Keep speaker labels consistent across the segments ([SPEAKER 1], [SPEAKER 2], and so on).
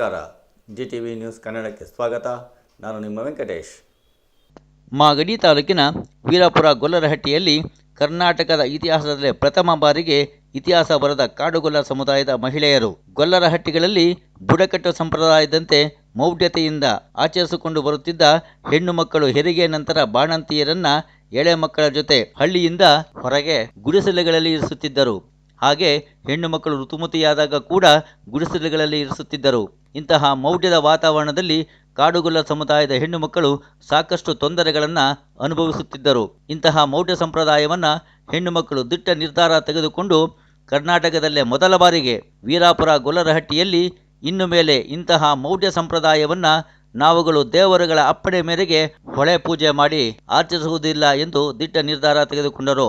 [SPEAKER 1] ನಮಸ್ಕಾರ. G T V news ಕನ್ನಡಕ್ಕೆ ಸ್ವಾಗತ. ನಾನು ನಿಮ್ಮ ವೆಂಕಟೇಶ್.
[SPEAKER 2] ಮಾಗಡಿ ತಾಲೂಕಿನ ವೀರಾಪುರ ಗೊಲ್ಲರಹಟ್ಟಿಯಲ್ಲಿ ಕರ್ನಾಟಕದ ಇತಿಹಾಸದಲ್ಲೇ ಪ್ರಥಮ ಬಾರಿಗೆ ಇತಿಹಾಸ ಬರೆದ ಕಾಡುಗೊಲ್ಲ ಸಮುದಾಯದ ಮಹಿಳೆಯರು ಗೊಲ್ಲರಹಟ್ಟಿಗಳಲ್ಲಿ ಬುಡಕಟ್ಟು ಸಂಪ್ರದಾಯದಂತೆ ಮೌಢ್ಯತೆಯಿಂದ ಆಚರಿಸಿಕೊಂಡು ಬರುತ್ತಿದ್ದ ಹೆಣ್ಣು ಮಕ್ಕಳು ಹೆರಿಗೆ ನಂತರ ಬಾಣಂತಿಯರನ್ನ ಎಳೆ ಮಕ್ಕಳ ಜೊತೆ ಹಳ್ಳಿಯಿಂದ ಹೊರಗೆ ಗುಡಿಸಲುಗಳಲ್ಲಿ ಇರಿಸುತ್ತಿದ್ದರು. ಹಾಗೆ ಹೆಣ್ಣು ಮಕ್ಕಳು ಋತುಮತಿಯಾದಾಗ ಕೂಡ ಗುಡಿಸಲುಗಳಲ್ಲಿ ಇರಿಸುತ್ತಿದ್ದರು. ಇಂತಹ ಮೌಢ್ಯದ ವಾತಾವರಣದಲ್ಲಿ ಕಾಡುಗೊಲ್ಲ ಸಮುದಾಯದ ಹೆಣ್ಣು ಮಕ್ಕಳು ಸಾಕಷ್ಟು ತೊಂದರೆಗಳನ್ನು ಅನುಭವಿಸುತ್ತಿದ್ದರು. ಇಂತಹ ಮೌಢ್ಯ ಸಂಪ್ರದಾಯವನ್ನು ಹೆಣ್ಣು ಮಕ್ಕಳು ದಿಟ್ಟ ನಿರ್ಧಾರ ತೆಗೆದುಕೊಂಡು ಕರ್ನಾಟಕದಲ್ಲೇ ಮೊದಲ ಬಾರಿಗೆ ವೀರಾಪುರ ಗೊಲ್ಲರಹಟ್ಟಿಯಲ್ಲಿ ಇನ್ನು ಮೇಲೆ ಇಂತಹ ಮೌಢ್ಯ ಸಂಪ್ರದಾಯವನ್ನು ನಾವುಗಳು ದೇವರುಗಳ ಅಪ್ಪಣೆ ಮೇರೆಗೆ ಹೊಳೆ ಪೂಜೆ ಮಾಡಿ ಆಚರಿಸುವುದಿಲ್ಲ ಎಂದು ದಿಟ್ಟ ನಿರ್ಧಾರ ತೆಗೆದುಕೊಂಡರು.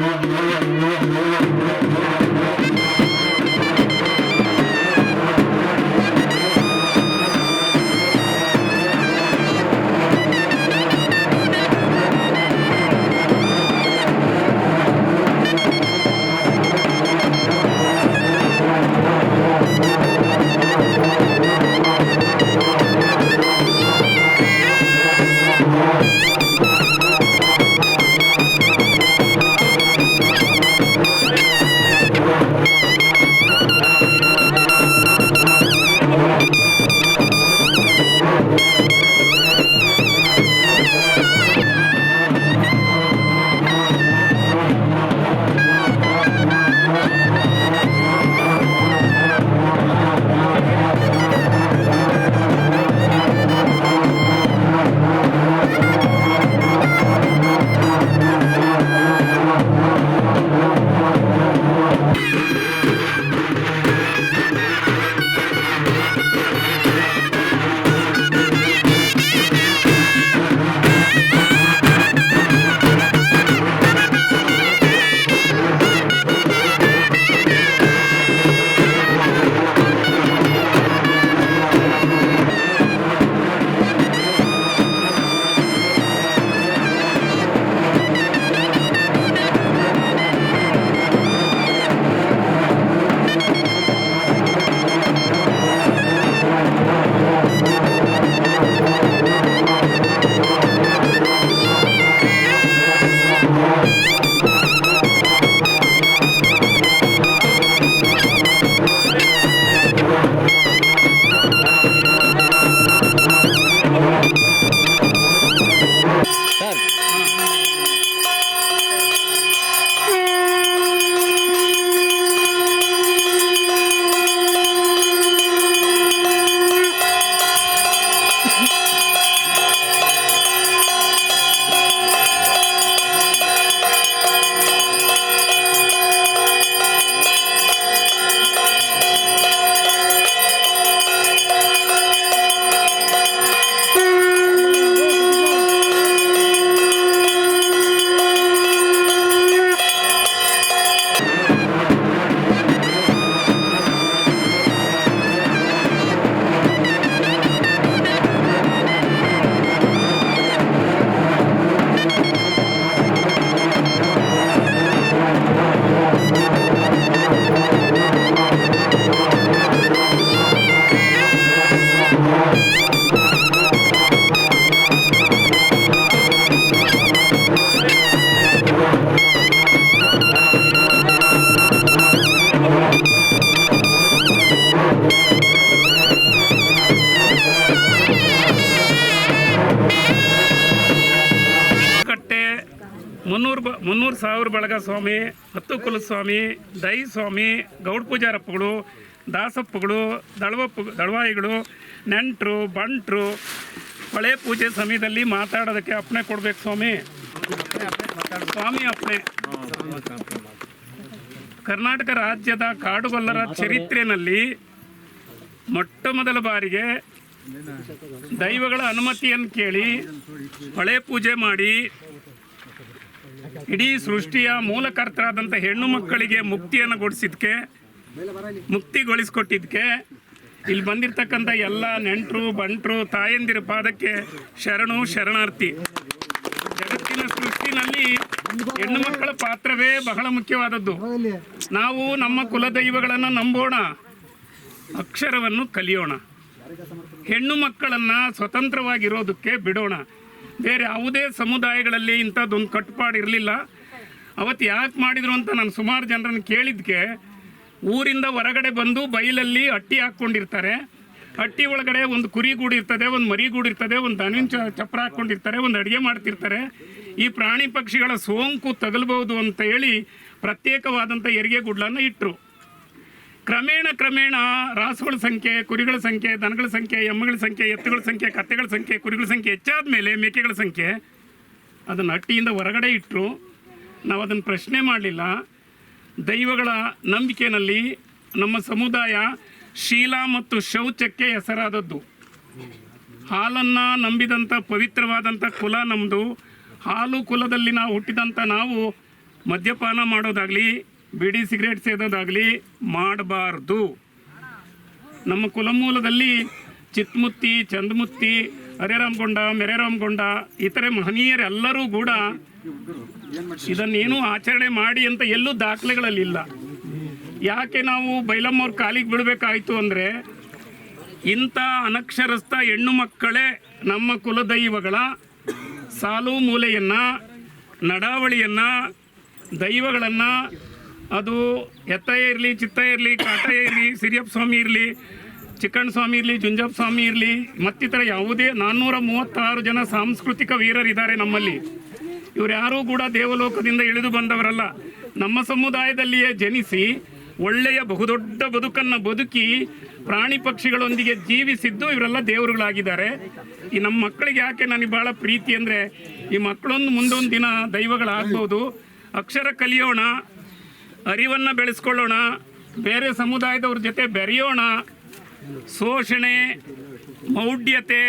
[SPEAKER 3] Thank you. ಸಾವಿರ ಬಳಗ ಸ್ವಾಮಿ, ಹತ್ತು ಕುಲಸ್ವಾಮಿ, ದೈ ಸ್ವಾಮಿ, ಗೌಡ ಪೂಜಾರಪ್ಪಗಳು, ದಾಸಪ್ಪಗಳು, ದಳವಪ್ಪ, ದಳವಾಯಿಗಳು, ನೆಂಟರು, ಬಂಟರು, ಹೊಳೆ ಪೂಜೆ ಸಮಯದಲ್ಲಿ ಮಾತಾಡೋದಕ್ಕೆ ಅಪ್ಪಣೆ ಕೊಡ್ಬೇಕು ಸ್ವಾಮಿ. ಸ್ವಾಮಿ ಅಪ್ಪಣೆ. ಕರ್ನಾಟಕ ರಾಜ್ಯದ ಕಾಡುಗೊಲ್ಲರ ಚರಿತ್ರೆಯಲ್ಲಿ ಮೊಟ್ಟ ಮೊದಲ ಬಾರಿಗೆ ದೈವಗಳ ಅನುಮತಿಯನ್ನು ಕೇಳಿ ಹೊಳೆ ಪೂಜೆ ಮಾಡಿ ಇಡೀ ಸೃಷ್ಟಿಯ ಮೂಲಕರ್ತರಾದಂಥ ಹೆಣ್ಣು ಮಕ್ಕಳಿಗೆ ಮುಕ್ತಿಯನ್ನು ಕೊಡಿಸಿದ್ಕೆ, ಮುಕ್ತಿಗೊಳಿಸ್ಕೊಟ್ಟಿದ್ಕೆ, ಇಲ್ಲಿ ಬಂದಿರತಕ್ಕಂಥ ಎಲ್ಲ ನೆಂಟರು, ಬಂಟರು ತಾಯಂದಿರ ಪಾದಕ್ಕೆ ಶರಣು, ಶರಣಾರ್ಥಿ. ಜಗತ್ತಿನ ಸೃಷ್ಟಿನಲ್ಲಿ ಹೆಣ್ಣು ಮಕ್ಕಳ ಪಾತ್ರವೇ ಬಹಳ ಮುಖ್ಯವಾದದ್ದು. ನಾವು ನಮ್ಮ ಕುಲದೈವಗಳನ್ನು ನಂಬೋಣ, ಅಕ್ಷರವನ್ನು ಕಲಿಯೋಣ. ಹೆಣ್ಣು ಮಕ್ಕಳನ್ನು ಸ್ವತಂತ್ರವಾಗಿರೋದಕ್ಕೆ ಬಿಡೋಣ. ಬೇರೆ ಯಾವುದೇ ಸಮುದಾಯಗಳಲ್ಲಿ ಇಂಥದ್ದೊಂದು ಕಟ್ಟುಪಾಡು ಇರಲಿಲ್ಲ. ಅವತ್ತು ಯಾಕೆ ಮಾಡಿದ್ರು ಅಂತ ನಾನು ಸುಮಾರು ಜನರನ್ನು ಕೇಳಿದ್ಕೆ, ಊರಿಂದ ಹೊರಗಡೆ ಬಂದು ಬೈಲಲ್ಲಿ ಅಟ್ಟಿ ಹಾಕ್ಕೊಂಡಿರ್ತಾರೆ. ಅಟ್ಟಿ ಒಳಗಡೆ ಒಂದು ಕುರಿ ಗೂಡಿರ್ತದೆ ಒಂದು ಮರಿ ಗೂಡಿರ್ತದೆ ಒಂದು ದನಿನ ಚ, ಚಪ್ರ ಹಾಕ್ಕೊಂಡಿರ್ತಾರೆ, ಒಂದು ಅಡುಗೆ ಮಾಡ್ತಿರ್ತಾರೆ. ಈ ಪ್ರಾಣಿ ಪಕ್ಷಿಗಳ ಸೋಂಕು ತಗಲ್ಬಹುದು ಅಂತ ಹೇಳಿ ಪ್ರತ್ಯೇಕವಾದಂಥ ಹೆರಿಗೆ ಗುಡ್ಲನ್ನು ಇಟ್ಟರು ಕ್ರಮೇಣ ಕ್ರಮೇಣ ರಾಸುಗಳ ಸಂಖ್ಯೆ, ಕುರಿಗಳ ಸಂಖ್ಯೆ, ದನಗಳ ಸಂಖ್ಯೆ, ಎಮ್ಮಗಳ ಸಂಖ್ಯೆ, ಎತ್ತುಗಳ ಸಂಖ್ಯೆ, ಕತ್ತೆಗಳ ಸಂಖ್ಯೆ, ಕುರಿಗಳ ಸಂಖ್ಯೆ ಹೆಚ್ಚಾದ ಮೇಲೆ ಮೇಕೆಗಳ ಸಂಖ್ಯೆ, ಅದನ್ನು ಹಟ್ಟಿಯಿಂದ ಹೊರಗಡೆ ಇಟ್ಟರು ನಾವು ಅದನ್ನು ಪ್ರಶ್ನೆ ಮಾಡಲಿಲ್ಲ. ದೈವಗಳ ನಂಬಿಕೆಯಲ್ಲಿ ನಮ್ಮ ಸಮುದಾಯ ಶೀಲ ಮತ್ತು ಶೌಚಕ್ಕೆ ಹೆಸರಾದದ್ದು. ಹಾಲನ್ನು ನಂಬಿದಂಥ ಪವಿತ್ರವಾದಂಥ ಕುಲ ನಮ್ಮದು ಹಾಲು ಕುಲದಲ್ಲಿ ನಾವು ಹುಟ್ಟಿದಂಥ ನಾವು ಮದ್ಯಪಾನ ಮಾಡೋದಾಗಲಿ ಬಿಡಿ ಸಿಗರೇಟ್ ಸೇದೋದಾಗಲಿ ಮಾಡಬಾರ್ದು. ನಮ್ಮ ಕುಲಮೂಲದಲ್ಲಿ ಚಿತ್ಮುತ್ತಿ, ಚಂದಮುತ್ತಿ ಹರೇರಾಮಗೊಂಡ ಮೆರೇರಾಮಗೊಂಡ, ಇತರೆ ಮಹನೀಯರೆಲ್ಲರೂ ಕೂಡ ಇದನ್ನೇನು ಆಚರಣೆ ಮಾಡಿ ಅಂತ ಎಲ್ಲೂ ದಾಖಲೆಗಳಲ್ಲಿಲ್ಲ. ಯಾಕೆ ನಾವು ಬೈಲಮ್ಮವ್ರ ಕಾಲಿಗೆ ಬಿಡಬೇಕಾಯಿತು ಅಂದರೆ ಇಂಥ ಅನಕ್ಷರಸ್ಥ ಹೆಣ್ಣು ಮಕ್ಕಳೇ ನಮ್ಮ ಕುಲದೈವಗಳ ಸಾಲು ಮೂಲೆಯನ್ನು ನಡಾವಳಿಯನ್ನು, ದೈವಗಳನ್ನು ಅದು ಎತ್ತ ಇರಲಿ ಚಿತ್ತ ಇರಲಿ ಕಾಟ ಇರಲಿ, ಸಿರಿಯಪ್ಪ ಸ್ವಾಮಿ ಇರಲಿ, ಚಿಕ್ಕಣ್ಣ ಸ್ವಾಮಿ ಇರಲಿ, ಜುಂಜಪ್ಪ ಸ್ವಾಮಿ ಇರಲಿ, ಮತ್ತಿತರ ಯಾವುದೇ ನಾನ್ನೂರ ಮೂವತ್ತಾರು ಜನ ಸಾಂಸ್ಕೃತಿಕ ವೀರರಿದ್ದಾರೆ ನಮ್ಮಲ್ಲಿ. ಇವ್ರು ಯಾರೂ ಕೂಡ ದೇವಲೋಕದಿಂದ ಇಳಿದು ಬಂದವರಲ್ಲ. ನಮ್ಮ ಸಮುದಾಯದಲ್ಲಿಯೇ ಜನಿಸಿ ಒಳ್ಳೆಯ ಬಹುದೊಡ್ಡ ಬದುಕನ್ನು ಬದುಕಿ ಪ್ರಾಣಿ ಪಕ್ಷಿಗಳೊಂದಿಗೆ ಜೀವಿಸಿದ್ದು ಇವರೆಲ್ಲ ದೇವರುಗಳಾಗಿದ್ದಾರೆ. ಈ ನಮ್ಮ ಮಕ್ಕಳಿಗೆ ಯಾಕೆ ನನಗೆ ಭಾಳ ಪ್ರೀತಿ ಅಂದರೆ ಈ ಮಕ್ಕಳೊಂದು ಮುಂದೊಂದು ದಿನ ದೈವಗಳಾಗ್ಬೋದು. ಅಕ್ಷರ ಕಲಿಯೋಣ ಅರಿವನ್ನು ಬೆಳೆಸ್ಕೊಳ್ಳೋಣ, ಬೇರೆ ಸಮುದಾಯದವ್ರ ಜೊತೆ ಬೆರೆಯೋಣ, ಶೋಷಣೆ, ಮೌಢ್ಯತೆ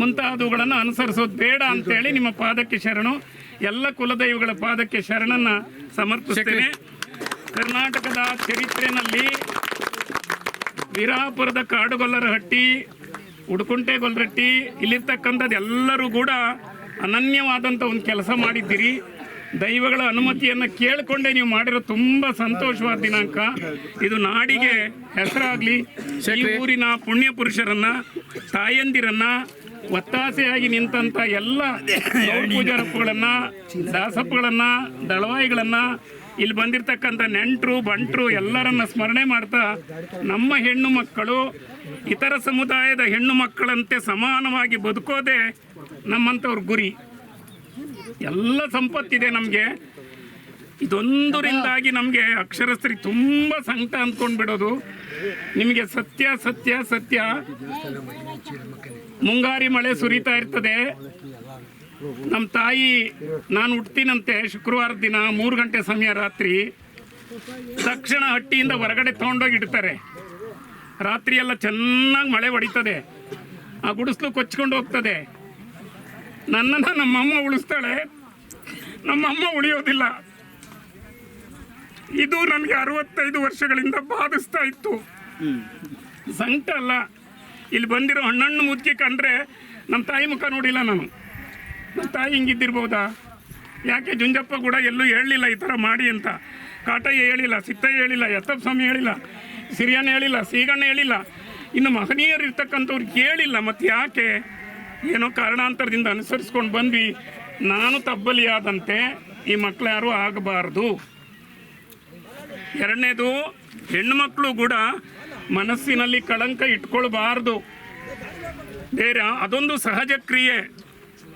[SPEAKER 3] ಮುಂತಾದವುಗಳನ್ನು ಅನುಸರಿಸೋದು ಬೇಡ ಅಂತೇಳಿ ನಿಮ್ಮ ಪಾದಕ್ಕೆ ಶರಣು. ಎಲ್ಲ ಕುಲದೈವಗಳ ಪಾದಕ್ಕೆ ಶರಣನ್ನು ಸಮರ್ಪಿಸ್ತೇನೆ. ಕರ್ನಾಟಕದ ಚರಿತ್ರೆಯಲ್ಲಿ ವಿರಾಪುರದ ಕಾಡುಗೊಲ್ಲರ ಹಟ್ಟಿ ಉಡುಕುಂಟೆಗೊಲ್ಲರಟ್ಟಿ ಇಲ್ಲಿರ್ತಕ್ಕಂಥದ್ದು ಎಲ್ಲರೂ ಕೂಡ ಅನನ್ಯವಾದಂಥ ಒಂದು ಕೆಲಸ ಮಾಡಿದ್ದೀರಿ. ದೈವಗಳ ಅನುಮತಿಯನ್ನು ಕೇಳಿಕೊಂಡೇ ನೀವು ಮಾಡಿರೋ ತುಂಬ ಸಂತೋಷವಾದ ದಿನಾಂಕ. ಇದು ನಾಡಿಗೆ ಹೆಸರಾಗಲಿ ಈ ಊರಿನ ಪುಣ್ಯ ಪುರುಷರನ್ನ ತಾಯಂದಿರನ್ನ ಒತ್ತಾಸೆಯಾಗಿ ನಿಂತಂಥ ಎಲ್ಲ ಪೂಜಾರಪ್ಪಗಳನ್ನ ದಾಸಪ್ಪಗಳನ್ನ ದಳವಾಯಿಗಳನ್ನ ಇಲ್ಲಿ ಬಂದಿರತಕ್ಕಂಥ ನೆಂಟರು ಬಂಟರು ಎಲ್ಲರನ್ನ ಸ್ಮರಣೆ ಮಾಡ್ತಾ ನಮ್ಮ ಹೆಣ್ಣು ಮಕ್ಕಳು ಇತರ ಸಮುದಾಯದ ಹೆಣ್ಣು ಮಕ್ಕಳಂತೆ ಸಮಾನವಾಗಿ ಬದುಕೋದೆ ನಮ್ಮಂಥವ್ರ ಗುರಿ. ಎಲ್ಲ ಸಂಪತ್ತಿದೆ ನಮಗೆ. ಇದೊಂದರಿಂದಾಗಿ ನಮಗೆ ಅಕ್ಷರಸ್ಥರಿಗೆ ತುಂಬ ಸಂಕಟ ಅಂದ್ಕೊಂಡು ಬಿಡೋದು ನಿಮಗೆ ಸತ್ಯ ಸತ್ಯ ಸತ್ಯ. ಮುಂಗಾರಿ ಮಳೆ ಸುರಿತಾ ಇರ್ತದೆ. ನಮ್ಮ ತಾಯಿ, ನಾನು ಹುಟ್ತೀನಂತೆ ಶುಕ್ರವಾರ ದಿನ ಮೂರು ಗಂಟೆ ಸಮಯ ರಾತ್ರಿ. ತಕ್ಷಣ ಹಟ್ಟಿಯಿಂದ ಹೊರಗಡೆ ತೊಗೊಂಡೋಗಿ ಇಡ್ತಾರೆ. ರಾತ್ರಿ ಎಲ್ಲ ಚೆನ್ನಾಗಿ ಮಳೆ ಹೊಡಿತದೆ. ಆ ಗುಡಿಸ್ಲು ಕೊಚ್ಕೊಂಡು ಹೋಗ್ತದೆ. ನನ್ನನ್ನು ನಮ್ಮಮ್ಮ ಉಳಿಸ್ತಾಳೆ. ನಮ್ಮಮ್ಮ ಉಳಿಯೋದಿಲ್ಲ. ಇದು ನನಗೆ ಅರವತ್ತೈದು ವರ್ಷಗಳಿಂದ ಬಾಧಿಸ್ತಾ ಇತ್ತು. ಸಂಕಟ ಅಲ್ಲ. ಇಲ್ಲಿ ಬಂದಿರೋ ಹಣ್ಣಣ್ಣು ಮುದ್ಕಿ ಕಂಡ್ರೆ ನಮ್ಮ ತಾಯಿ ಮುಖ ನೋಡಿಲ್ಲ ನಾನು. ನಮ್ಮ ತಾಯಿ ಹಿಂಗಿದ್ದಿರ್ಬೋದಾ? ಯಾಕೆ ಜುಂಜಪ್ಪ ಕೂಡ ಎಲ್ಲೂ ಹೇಳಲಿಲ್ಲ ಈ ಥರ ಮಾಡಿ ಅಂತ. ಕಾಟಯ್ಯ ಹೇಳಿಲ್ಲ, ಸಿತ್ತಯ್ಯ ಹೇಳಿಲ್ಲ ಯತ್ತಪ್ಪ ಸ್ವಾಮಿ ಹೇಳಿಲ್ಲ, ಸಿರಿಯಣ್ಣ ಹೇಳಿಲ್ಲ, ಸೀಗಣ್ಣ ಹೇಳಿಲ್ಲ. ಇನ್ನು ಮಹನೀಯರು ಇರ್ತಕ್ಕಂಥವ್ರು ಕೇಳಿಲ್ಲ, ಮತ್ತು ಯಾಕೆ? ಏನೋ ಕಾರಣಾಂತರದಿಂದ ಅನುಸರಿಸ್ಕೊಂಡು ಬಂದ್ವಿ. ನಾನು ತಬ್ಬಲಿಯಾದಂತೆ ಈ ಮಕ್ಕಳು ಯಾರೂ ಆಗಬಾರ್ದು. ಎರಡನೇದು ಹೆಣ್ಣುಮಕ್ಕಳು ಕೂಡ ಮನಸ್ಸಿನಲ್ಲಿ ಕಳಂಕ ಇಟ್ಕೊಳ್ಬಾರ್ದು. ಬೇರೆ ಅದೊಂದು ಸಹಜ ಕ್ರಿಯೆ.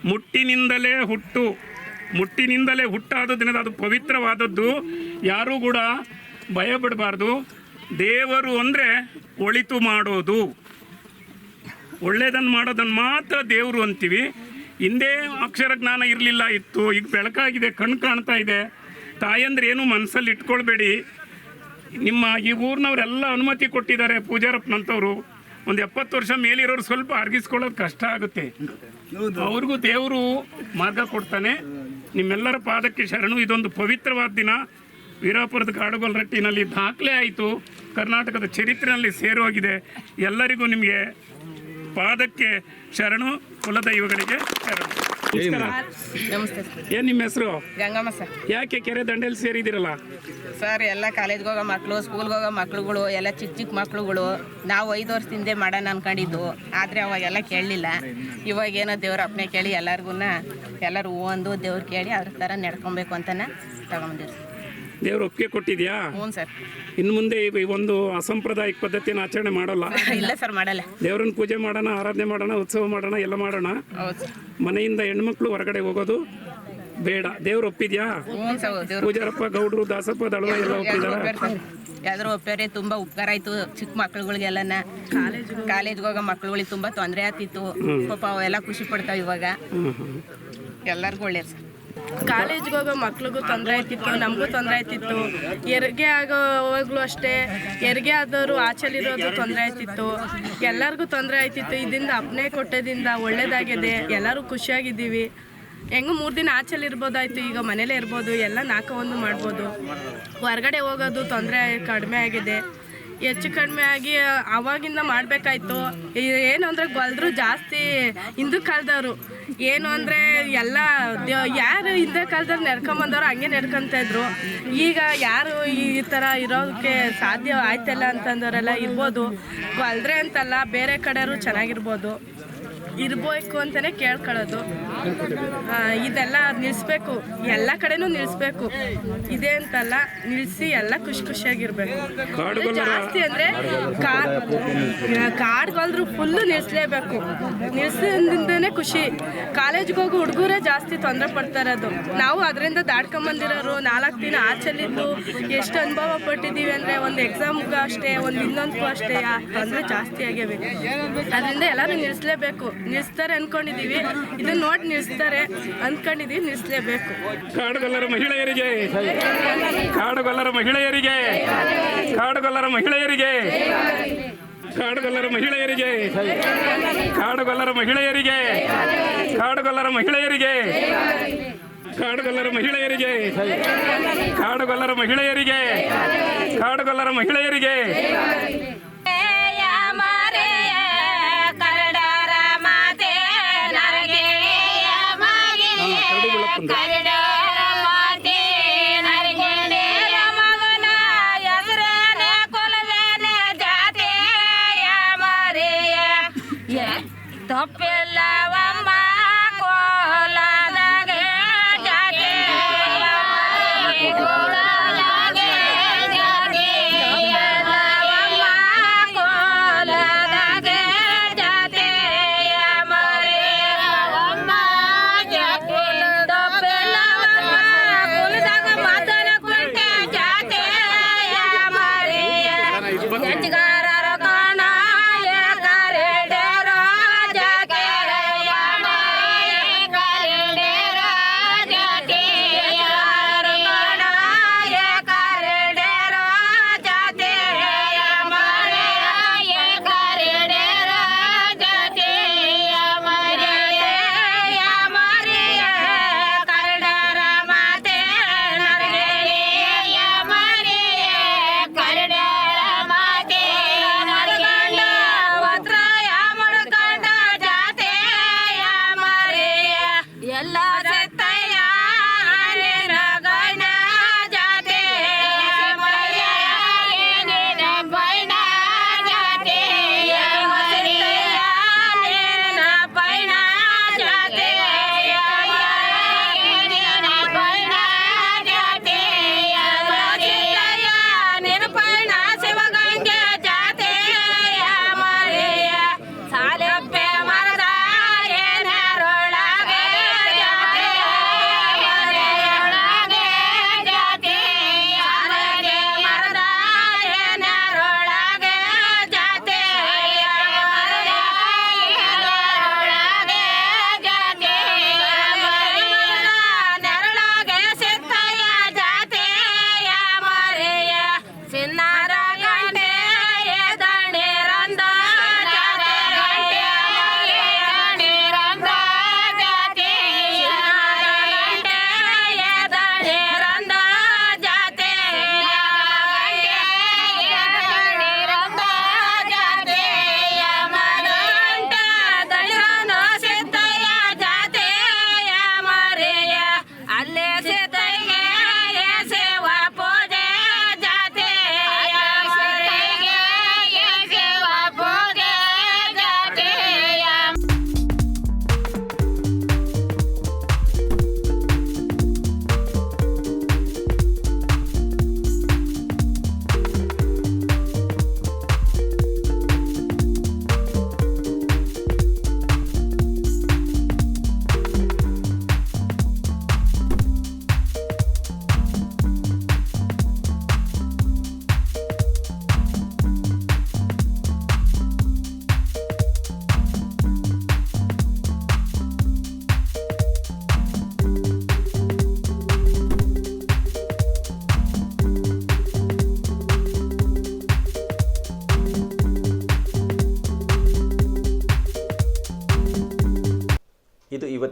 [SPEAKER 3] ಮುಟ್ಟಿನಿಂದಲೇ ಹುಟ್ಟು.
[SPEAKER 4] ಮುಟ್ಟಿನಿಂದಲೇ ಹುಟ್ಟಾದ ದಿನದ ಅದು ಪವಿತ್ರವಾದದ್ದು. ಯಾರೂ ಕೂಡ ಭಯ ಬಿಡಬಾರ್ದು ದೇವರು ಅಂದರೆ ಒಳಿತು ಮಾಡೋದು. ಒಳ್ಳೇದನ್ನು ಮಾಡೋದನ್ನು ಮಾತ್ರ ದೇವರು ಅಂತೀವಿ. ಹಿಂದೆ ಅಕ್ಷರ ಜ್ಞಾನ ಇರಲಿಲ್ಲ ಇತ್ತು ಈಗ ಬೆಳಕಾಗಿದೆ ಕಣ್ಣು ಕಾಣ್ತಾ ಇದೆ. ತಾಯಂದ್ರೆ ಏನು ಮನಸ್ಸಲ್ಲಿ ಇಟ್ಕೊಳ್ಬೇಡಿ. ನಿಮ್ಮ ಈ ಊರಿನವರೆಲ್ಲ ಅನುಮತಿ ಕೊಟ್ಟಿದ್ದಾರೆ ಪೂಜಾರಪ್ಪನಂಥವ್ರು ಒಂದು ಎಪ್ಪತ್ತು ವರ್ಷ ಮೇಲಿರೋರು ಸ್ವಲ್ಪ ಅರ್ಗಿಸ್ಕೊಳ್ಳೋದು ಕಷ್ಟ ಆಗುತ್ತೆ. ಅವ್ರಿಗೂ ದೇವರು ಮಾರ್ಗ ಕೊಡ್ತಾನೆ. ನಿಮ್ಮೆಲ್ಲರ ಪಾದಕ್ಕೆ ಶರಣು. ಇದೊಂದು ಪವಿತ್ರವಾದ ದಿನ. ವೀರಾಪುರದ ಕಾಡುಗೊಲ್ಲರಟ್ಟಿನಲ್ಲಿ ದಾಖಲೆ ಆಯಿತು. ಕರ್ನಾಟಕದ ಚರಿತ್ರೆಯಲ್ಲಿ ಸೇರೋಗಿದೆ ಎಲ್ಲರಿಗೂ ನಿಮಗೆ ಪಾದಕ್ಕೆ ಶರಣು ಕುಲದೈವಗಳಿಗೆ ಶರಣು.
[SPEAKER 5] ನಮಸ್ತೆ.
[SPEAKER 4] ಏನ್ ನಿಮ್ಮ ಹೆಸರು?
[SPEAKER 5] ಗಂಗಮ್ಮ ಸರ್.
[SPEAKER 4] ಯಾಕೆ ಕೆರೆ ದಂಡೆಯಲ್ಲಿ ಸೇರಿದಿರಲ್ಲ
[SPEAKER 5] ಸರ್ ಎಲ್ಲ ಕಾಲೇಜ್ಗೆ ಹೋಗೋ ಮಕ್ಕಳು ಸ್ಕೂಲ್ಗೆ ಹೋಗೋ ಮಕ್ಳುಗಳು ಎಲ್ಲ ಚಿಕ್ಕ ಚಿಕ್ಕ ಮಕ್ಳುಗಳು ನಾವು ಐದು ವರ್ಷದಿಂದ ಮಾಡೋಣ ಅನ್ಕೊಂಡಿದ್ದು. ಆದರೆ ಅವಾಗೆಲ್ಲ ಕೇಳಲಿಲ್ಲ. ಇವಾಗ ಏನೋ ದೇವ್ರ ಅಪ್ಪನೆ ಕೇಳಿ ಎಲ್ಲರಿಗೂ ಎಲ್ಲರೂ ಹೂ ಅಂದು ದೇವ್ರು ಕೇಳಿ ಅದ್ರ ಥರ ನಡ್ಕೊಬೇಕು ಅಂತನ ತಗೊಂಬಂದಿರಿ ಸರ್
[SPEAKER 4] ದೇವ್ರ ಒಪ್ಪಿಗೆ ಕೊಟ್ಟಿದ್ಯಾ?
[SPEAKER 5] ಹ್ಞೂ ಸರ್.
[SPEAKER 4] ಇನ್ನು ಮುಂದೆ ಈ ಒಂದು ಅಸಂಪ್ರದಾಯಿಕ ಪದ್ಧತಿಯನ್ನು ಆಚರಣೆ ಮಾಡಲ್ಲ.
[SPEAKER 5] ಇಲ್ಲ ಸರ್ ಮಾಡಲ್ಲ.
[SPEAKER 4] ದೇವರನ್ನ ಪೂಜೆ ಮಾಡೋಣ ಆರಾಧನೆ ಮಾಡೋಣ ಉತ್ಸವ ಮಾಡೋಣ ಎಲ್ಲ ಮಾಡೋಣ.
[SPEAKER 5] ಹೌದು ಸರ್.
[SPEAKER 4] ಮನೆಯಿಂದ ಹೆಣ್ಮಕ್ಳು ಹೊರಗಡೆ ಹೋಗೋದು ಬೇಡ. ದೇವ್ರು ಒಪ್ಪಿದ್ಯಾ?
[SPEAKER 5] ಹ್ಞೂ ಸರ್ ದೇವ್ರು
[SPEAKER 4] ಪೂಜಾರಪ್ಪ ಗೌಡ್ರು ದಾಸಪ್ಪ ದಳವ ಎಲ್ಲ ಒಪ್ಪಿದಾರ?
[SPEAKER 5] ಯಾವ್ದಾರು ಒಪ್ಪ್ಯಾರೆ ತುಂಬ ಉಪಕಾರ ಆಯ್ತು ಚಿಕ್ಕ ಮಕ್ಳುಗಳಿಗೆಲ್ಲನ ಕಾಲೇಜ್ಗೆ ಹೋಗೋ ಮಕ್ಳುಗಳಿಗೆ ತುಂಬಾ ತೊಂದರೆ ಆಗ್ತಿತ್ತು. ಪಾಪ ಅವೆಲ್ಲ ಖುಷಿ ಪಡ್ತಾವೆ ಇವಾಗ. ಎಲ್ಲರಿಗೂ ಒಳ್ಳೇದು ಸರ್.
[SPEAKER 6] ಕಾಲೇಜ್ಗೆ ಹೋಗೋ ಮಕ್ಳಿಗೂ ತೊಂದರೆ ಆಯ್ತಿತ್ತು, ನಮಗೂ ತೊಂದರೆ ಆಯ್ತಿತ್ತು. ಹೆರಿಗೆ ಆಗೋವಾಗಲೂ ಅಷ್ಟೇ. ಹೆರಿಗೆ ಆದವರು ಆಚಲಿರೋದು ತೊಂದರೆ ಆಯ್ತಿತ್ತು. ಎಲ್ಲರಿಗೂ ತೊಂದರೆ ಆಯ್ತಿತ್ತು. ಇದರಿಂದ ಅಪ್ನೆ ಕೊಟ್ಟದಿಂದ ಒಳ್ಳೇದಾಗಿದೆ. ಎಲ್ಲರೂ ಖುಷಿಯಾಗಿದ್ದೀವಿ. ಹೆಂಗೂ ಮೂರು ದಿನ ಆಚೆಲಿ ಇರ್ಬೋದಾಯ್ತು. ಈಗ ಮನೇಲೇ ಇರ್ಬೋದು. ಎಲ್ಲ ನಾಲ್ಕು ಒಂದು ಮಾಡ್ಬೋದು. ಹೊರಗಡೆ ಹೋಗೋದು ತೊಂದರೆ ಕಡಿಮೆ ಆಗಿದೆ. ಹೆಚ್ಚು ಕಡಿಮೆ ಆಗಿ ಅವಾಗಿಂದ ಮಾಡಬೇಕಾಯ್ತು. ಏನು ಅಂದರೆ ಗೊಲ್ದ್ರು ಜಾಸ್ತಿ ಹಿಂದೂ ಕಾಲದವರು. ಏನು ಅಂದರೆ ಎಲ್ಲ ಯಾರು ಹಿಂದೆ ಕಾಲದಲ್ಲಿ ನಡ್ಕೊಂಬಂದವ್ರು ಹಂಗೆ ನಡ್ಕೊಂತ ಇದ್ರು. ಈಗ ಯಾರು ಈ ಥರ ಇರೋದಕ್ಕೆ ಸಾಧ್ಯ ಆಯ್ತಲ್ಲ ಅಂತಂದವರೆಲ್ಲ ಇರ್ಬೋದು. ಗೊಲ್ದ್ರೆ ಅಂತಲ್ಲ ಬೇರೆ ಕಡೆಯವರು ಚೆನ್ನಾಗಿರ್ಬೋದು. ಇರ್ಬೇಕು ಅಂತಲೇ ಕೇಳ್ಕೊಳ್ಳೋದು. ಇದೆಲ್ಲ ನಿಲ್ಲಿಸ್ಬೇಕು ಎಲ್ಲ ಕಡೆನೂ ನಿಲ್ಲಿಸ್ಬೇಕು ಇದೆ ಅಂತಲ್ಲ ನಿಲ್ಲಿಸಿ ಎಲ್ಲ ಖುಷಿ ಖುಷಿಯಾಗಿರ್ಬೇಕು. ಜಾಸ್ತಿ ಅಂದರೆ ಕಾಡ್ಗೊಲ್ದ್ರು ಫುಲ್ಲು ನಿಲ್ಲಿಸ್ಲೇಬೇಕು ನಿಲ್ಸಿದಿಂದನೇ ಖುಷಿ. ಕಾಲೇಜ್ಗೆ ಹೋಗೋ ಹುಡುಗರೇ ಜಾಸ್ತಿ ತೊಂದರೆ ಪಡ್ತಾ ಇರೋದು. ನಾವು ಅದರಿಂದ ದಾಟ್ಕೊಂಬಂದಿರೋರು ನಾಲ್ಕು ದಿನ ಆಚಲಿದ್ದು ಎಷ್ಟು ಅನುಭವ ಪಟ್ಟಿದ್ದೀವಿ ಅಂದರೆ ಒಂದು ಎಕ್ಸಾಮ್ಗೂ ಅಷ್ಟೇ ಒಂದು ಇನ್ನೊಂದಕ್ಕೂ ಅಷ್ಟೇ ತೊಂದರೆ ಜಾಸ್ತಿ ಆಗ್ಯಾವೆ. ಅದರಿಂದ ಎಲ್ಲರೂ ನಿಲ್ಲಿಸ್ಲೇಬೇಕು ನಿಲ್ಲಿಸ್ತಾರೆ ಅನ್ಕೊಂಡಿದೀವಿ ಇದನ್ನ ನೋಡಿ ನಿಲ್ಲಿಸ್ತಾರೆ ಅನ್ಕೊಂಡಿದ್ದೀವಿ ನಿಲ್ಲಿಸ್ಲೇಬೇಕು
[SPEAKER 4] ಕಾಡುಗೊಲ್ಲರ ಮಹಿಳೆಯರಿಗೆ ಕಾಡುಗೊಲ್ಲರ ಮಹಿಳೆಯರಿಗೆ ಕಾಡುಗೊಲ್ಲರ ಮಹಿಳೆಯರಿಗೆ ಕಾಡುಗೊಲ್ಲರ ಮಹಿಳೆಯರಿಗೆ ಕಾಡುಗೊಲ್ಲರ ಮಹಿಳೆಯರಿಗೆ ಕಾಡುಗೊಲ್ಲರ ಮಹಿಳೆಯರಿಗೆ ಕಾಡುಗೊಲ್ಲರ ಮಹಿಳೆಯರಿಗೆ ಕಾಡುಗೊಲ್ಲರ ಮಹಿಳೆಯರಿಗೆ ಕಾಡುಗೊಲ್ಲರ ಮಹಿಳೆಯರಿಗೆ
[SPEAKER 1] Nunca.